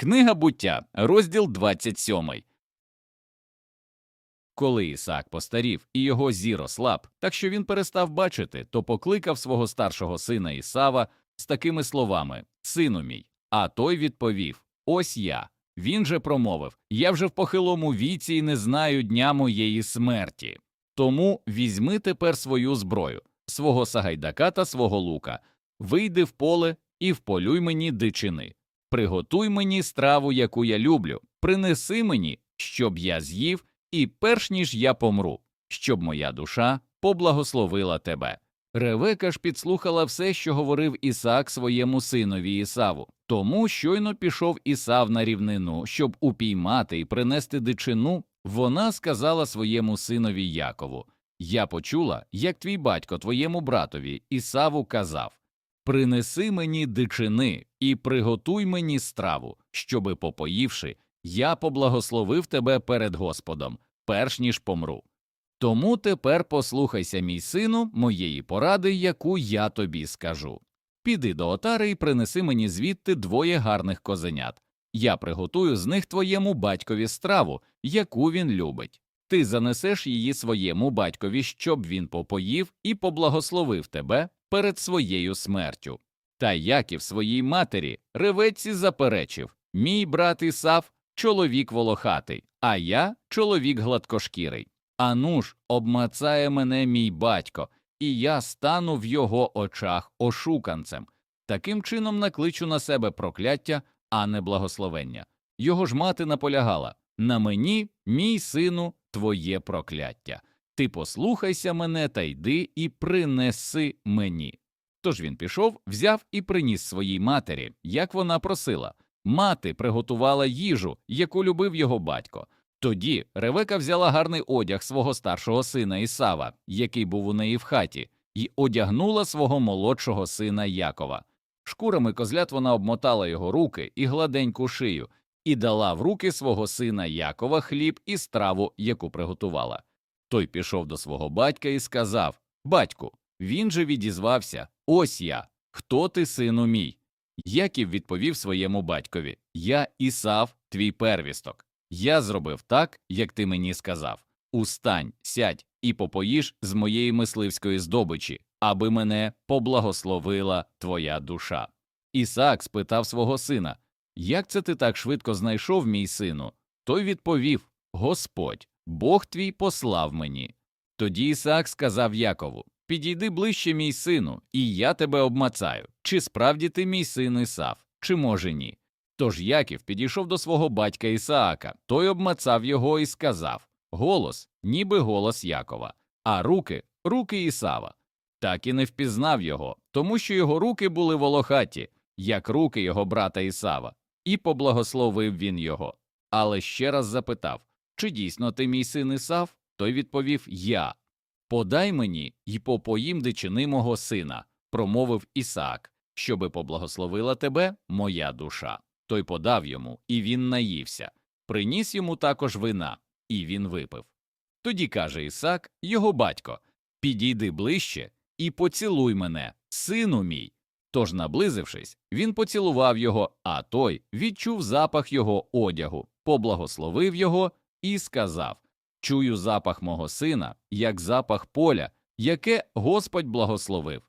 Книга буття, розділ 27. Коли Ісаак постарів і його зір ослаб, так що він перестав бачити, то покликав свого старшого сина Ісава з такими словами Сину мій. А той відповів Ось я. Він же промовив Я вже в похилому віці і не знаю дня моєї смерті. Тому візьми тепер свою зброю, свого сагайдака та свого лука, вийди в поле і вполюй мені дичини. Приготуй мені страву, яку я люблю, принеси мені, щоб я з'їв, і перш ніж я помру, щоб моя душа поблагословила тебе. Ревека ж підслухала все, що говорив Ісаак своєму синові Ісаву. Тому щойно пішов Ісав на рівнину, щоб упіймати і принести дичину, вона сказала своєму синові Якову Я почула, як твій батько твоєму братові Ісаву казав Принеси мені дичини і приготуй мені страву, щоби, попоївши, я поблагословив тебе перед Господом, перш ніж помру. Тому тепер послухайся, мій сину, моєї поради, яку я тобі скажу. Піди до отари і принеси мені звідти двоє гарних козенят. Я приготую з них твоєму батькові страву, яку він любить. Ти занесеш її своєму батькові, щоб він попоїв і поблагословив тебе перед своєю смертю. Та Яків своїй матері ревеці заперечив Мій брат Ісав чоловік волохатий, а я чоловік гладкошкірий. Ану ж, обмацає мене мій батько, і я стану в його очах ошуканцем. Таким чином накличу на себе прокляття, а не благословення. Його ж мати наполягала на мені, мій сину, твоє прокляття. Ти послухайся мене та йди і принеси мені. Тож він пішов, взяв і приніс своїй матері, як вона просила. Мати приготувала їжу, яку любив його батько. Тоді Ревека взяла гарний одяг свого старшого сина Ісава, який був у неї в хаті, і одягнула свого молодшого сина Якова. Шкурами козлят вона обмотала його руки і гладеньку шию, і дала в руки свого сина Якова хліб і страву, яку приготувала. Той пішов до свого батька і сказав Батьку, він же відізвався Ось я. Хто ти, сину мій? Яків відповів своєму батькові Я Ісав, твій первісток. Я зробив так, як ти мені сказав. Устань, сядь і попоїш з моєї мисливської здобичі, аби мене поблагословила твоя душа. Ісаак спитав свого сина Як це ти так швидко знайшов, мій сину? Той відповів Господь, Бог твій послав мені. Тоді Ісаак сказав Якову Підійди ближче, мій сину, і я тебе обмацаю. Чи справді ти мій син Ісав, чи може ні? Тож Яків підійшов до свого батька Ісаака, той обмацав його і сказав Голос, ніби голос Якова, а руки руки Ісава. Так і не впізнав його, тому що його руки були волохаті, як руки його брата Ісава, і поблагословив він його. Але ще раз запитав Чи дійсно ти мій син Ісав? Той відповів Я. Подай мені й попоїм дичини мого сина, промовив Ісаак, щоби поблагословила тебе моя душа. Той подав йому, і він наївся, приніс йому також вина, і він випив. Тоді каже Ісак, його батько Підійди ближче і поцілуй мене, сину мій. Тож, наблизившись, він поцілував його, а той відчув запах його одягу, поблагословив його і сказав Чую запах мого сина, як запах поля, яке Господь благословив.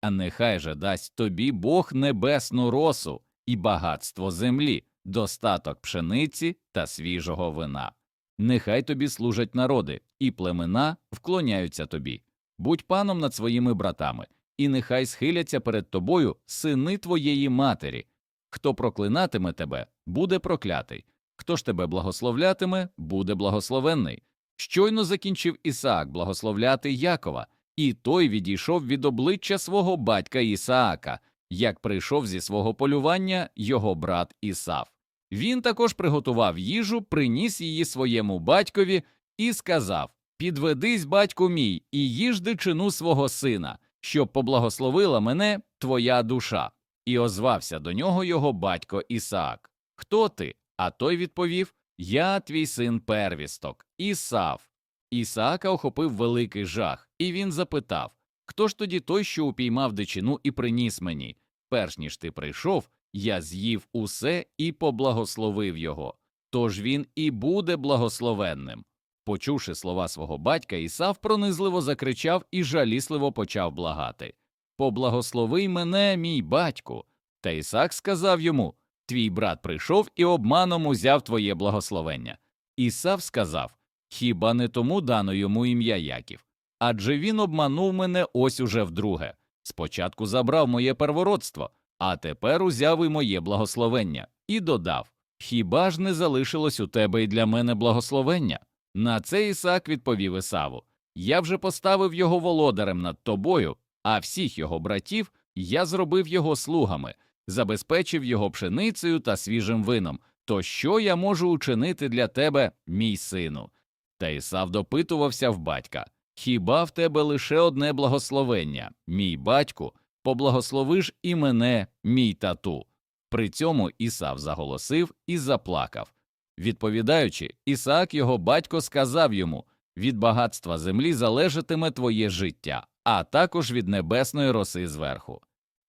А нехай же дасть тобі Бог небесну росу і багатство землі, достаток пшениці та свіжого вина. Нехай тобі служать народи, і племена вклоняються тобі. Будь паном над своїми братами, і нехай схиляться перед тобою сини твоєї матері. Хто проклинатиме тебе, буде проклятий, хто ж тебе благословлятиме, буде благословенний. Щойно закінчив Ісаак благословляти Якова, і той відійшов від обличчя свого батька Ісаака, як прийшов зі свого полювання його брат Ісав. Він також приготував їжу, приніс її своєму батькові і сказав Підведись, батьку мій, і їж дичину свого сина, щоб поблагословила мене твоя душа. І озвався до нього його батько Ісаак. Хто ти? А той відповів Я твій син первісток, Ісав. Ісаака охопив великий жах, і він запитав Хто ж тоді той, що упіймав дичину і приніс мені? Перш ніж ти прийшов, я з'їв усе і поблагословив його, тож він і буде благословенним. Почувши слова свого батька, Ісав пронизливо закричав і жалісливо почав благати Поблагослови мене, мій батьку. Та Ісак сказав йому Твій брат прийшов і обманом узяв твоє благословення. Ісав сказав Хіба не тому дано йому ім'я Яків? Адже він обманув мене ось уже вдруге. Спочатку забрав моє первородство, а тепер узяв і моє благословення, і додав Хіба ж не залишилось у тебе і для мене благословення? На це Ісак відповів Ісаву Я вже поставив його володарем над тобою, а всіх його братів я зробив його слугами, забезпечив його пшеницею та свіжим вином. То що я можу учинити для тебе, мій сину? Та Ісав допитувався в батька Хіба в тебе лише одне благословення, мій батьку, поблагослови ж і мене, мій тату. При цьому Ісав заголосив і заплакав. Відповідаючи, Ісаак його батько сказав йому від багатства землі залежатиме твоє життя, а також від небесної роси зверху.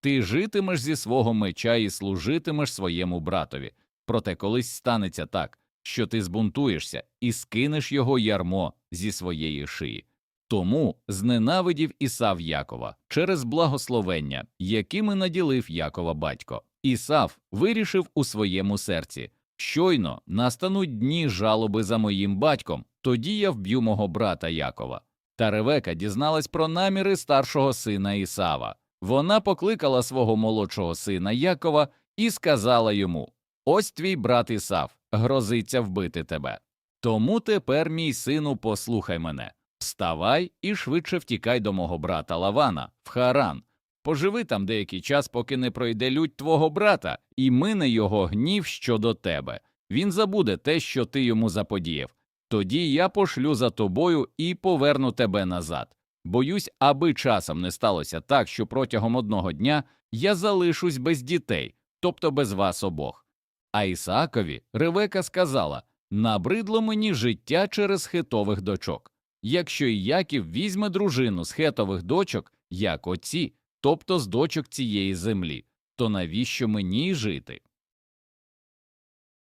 Ти житимеш зі свого меча і служитимеш своєму братові. Проте колись станеться так, що ти збунтуєшся і скинеш його ярмо зі своєї шиї. Тому зненавидів Ісав Якова через благословення, якими наділив Якова батько. Ісав вирішив у своєму серці щойно настануть дні жалоби за моїм батьком, тоді я вб'ю мого брата Якова. Та Ревека дізналась про наміри старшого сина Ісава. Вона покликала свого молодшого сина Якова і сказала йому Ось твій брат Ісав грозиться вбити тебе. Тому тепер, мій сину, послухай мене. Вставай і швидше втікай до мого брата Лавана в Харан. Поживи там деякий час, поки не пройде лють твого брата, і мине його гнів щодо тебе. Він забуде те, що ти йому заподіяв. Тоді я пошлю за тобою і поверну тебе назад. Боюсь, аби часом не сталося так, що протягом одного дня я залишусь без дітей, тобто без вас обох. А Ісаакові Ревека сказала набридло мені життя через хитових дочок. Якщо і Яків візьме дружину з хетових дочок, як оці, тобто з дочок цієї землі, то навіщо мені жити?